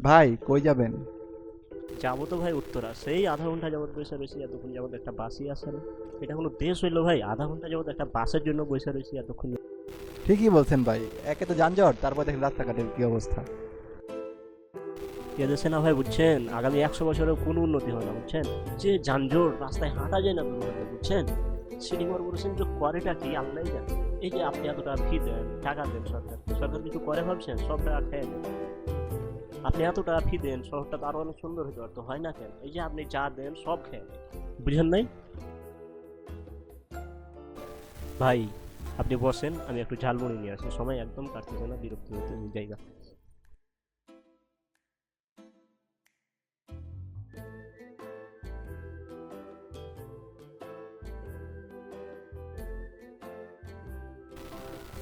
ভাই কই যাবেন? যাব তো ভাই উত্তরা। সেই আধা ঘণ্টা যাবত বসে রয়েছি এতক্ষণ যাবত একটা বাসই আসে না। এটা কোনো দেশ হইল ভাই আধা ঘণ্টা যাবত একটা বাসের জন্য বসে রয়েছি এতক্ষণ ঠিকই বলছেন ভাই একে তো যানজট তারপর দেখেন রাস্তাঘাটের কি অবস্থা। এদেশে না ভাই বুঝছেন? আগামী একশো বছরেও কোনো উন্নতি হবে না বুঝছেন? যে যানজট রাস্তায় হাঁটা যায় না বুঝছেন? সিটি কর্পোরেশন যে করেটা কি আল্লাহ জানে। এই যে আপনি এতটা ফি দেন টাকা দেন সরকার সরকার কিছু করে ভাবছেন? সব টাকা খেয়ে আপনি এত টাকা ফি দেন শহরটা তো আরও অনেক সুন্দর হতে পারতো হয় না কেন? এই যে আপনি যা দেন সব খেয়ে নেন। বুঝেন নাই? ভাই আপনি বসেন আমি একটু ঝালমুড়ি নিয়ে আসি। সময় একদম কাটতেছে না বিরক্ত হতে জায়গা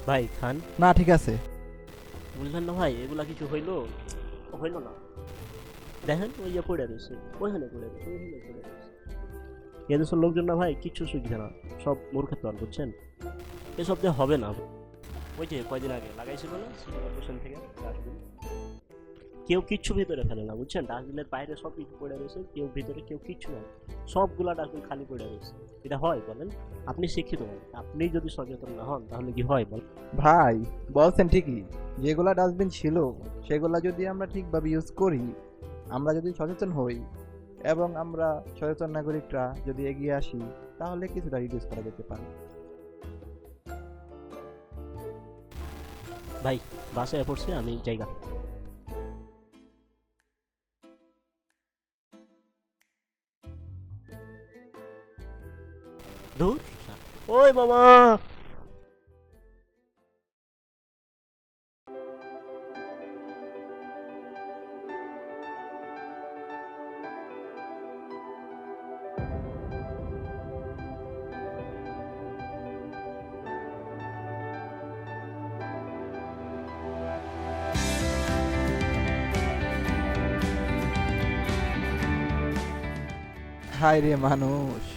ভাই খান। না ঠিক আছে। বুঝলেন না ভাই এগুলা কিছু হইল? হইল না দেখেন ওই যে পড়ে রয়েছে ওইখানে পড়ে রয়েছে ওইখানে পড়ে রয়েছে এদেশের লোকজন না ভাই কিচ্ছু সুবিধা না সব মূর্খের আর বুঝছেন এসব যে হবে না ওই যে কয়দিন আগে লাগাইছিল না সিটি কর্পোরেশন থেকে কেউ কিচ্ছু ভিতরে ফেলে না বুঝছেন? ডাস্টবিনের বাইরে সব কিছু পড়ে রয়েছে কেউ ভিতরে কেউ কিচ্ছু নাই। সবগুলা ডাস্টবিন খালি পড়ে রয়েছে। এটা হয় বলেন? আপনি শিক্ষিত মানুষ। আপনি যদি সচেতন না হন তাহলে কি হয় বল ভাই বলছেন ঠিকই। যেগুলা ডাস্টবিন ছিল সেগুলা যদি আমরা ঠিকভাবে ইউজ করি আমরা যদি সচেতন হই এবং আমরা সচেতন নাগরিকরা যদি এগিয়ে আসি তাহলে কিছুটা রিডিউস করা যেতে পারে। ভাই বাসায় পড়ছে আমি জায়গা দূর? ওই মামা। হায় রে মানুষ।